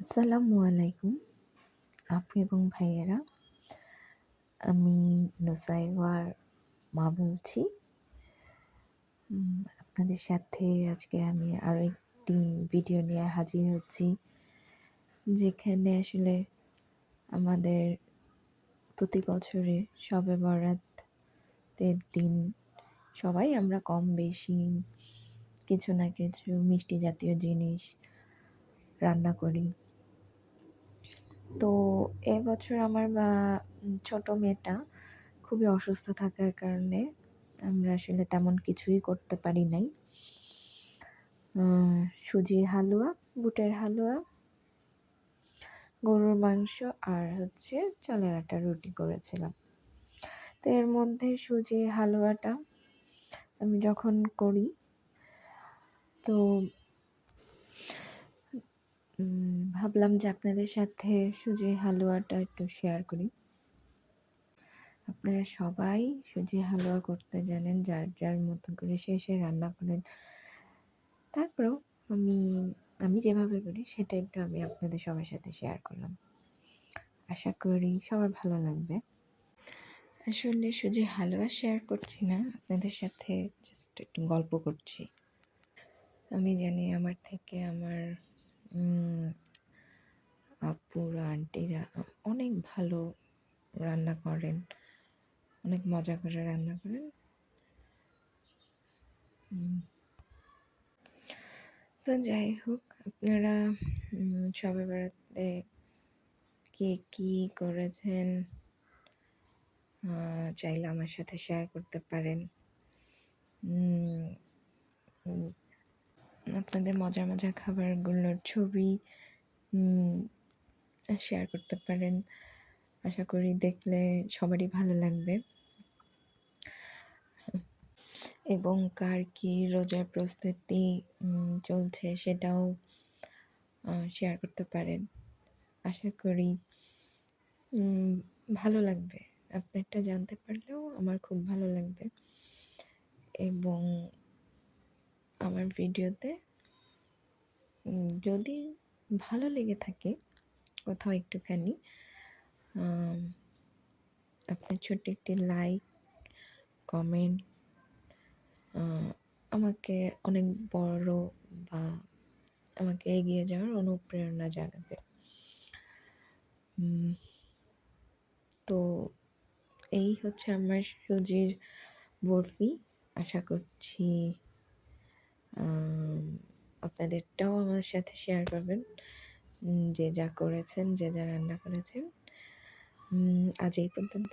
আসসালামু আলাইকুম। আপু এবং ভাইয়েরা, আমি নুসাইবার মা বলছি। আপনাদের সাথে আজকে আমি আরও একটি ভিডিও নিয়ে হাজির হচ্ছি, যেখানে আসলে আমাদের প্রতি বছরে সবে বরাতের দিন সবাই আমরা কম বেশি কিছু না কিছু মিষ্টি জাতীয় জিনিস রান্না করি। তো এবছর আমার ছোট মেয়েটা খুবই অসুস্থ থাকার কারণে আমরা আসলে তেমন কিছুই করতে পারি নাই। সুজির হালুয়া, বুটের হালুয়া, গরুর মাংস আর হচ্ছে চালের আটা রুটি করেছিলাম। তো এর মধ্যে সুজির হালুয়াটা আমি যখন করি, তো ভাবলাম যে আপনাদের সাথে সুজি হালুয়াটা একটু শেয়ার করি। আপনারা সবাই সুজি হালুয়া করতে জানেন, যার যার মতো করে সে সে রান্না করেন। তারপরেও আমি আমি যেভাবে করি, সেটা একটু আমি আপনাদের সবার সাথে শেয়ার করলাম। আশা করি সবার ভালো লাগবে। আসলে সুজি হালুয়া শেয়ার করছি না, আপনাদের সাথে জাস্ট একটু গল্প করছি। আমি জানি আমার থেকে আমার আপুরা আন্টিরা অনেক ভালো রান্না করেন, অনেক মজা করে রান্না করেন। তো যাই হোক, আপনারা সবে বেড়াতে কে কী করেছেন চাইলে আমার সাথে শেয়ার করতে পারেন। আপনাদের মজার মজার খাবারগুলোর ছবি শেয়ার করতে পারেন। আশা করি দেখলে সবারই ভালো লাগবে। এবং কার কি রোজার প্রস্তুতি চলছে সেটাও শেয়ার করতে পারেন। আশা করি ভালো লাগবে। আপনারটা জানতে পারলেও আমার খুব ভালো লাগবে। এবং আমার ভিডিওতে যদি ভালো লেগে থাকে কোথাও একটুখানি আপনার ছোট্ট একটি লাইক কমেন্ট আমাকে অনেক বড় বা আমাকে এগিয়ে যাওয়ার অনুপ্রেরণা জাগাবে। তো এই হচ্ছে আমার সুজির বরফি। আশা করছি আপনাদেরটাও আমার সাথে শেয়ার করবেন যে যা করেছেন, যে যা রান্না করেছেন। আজ এই পর্যন্ত।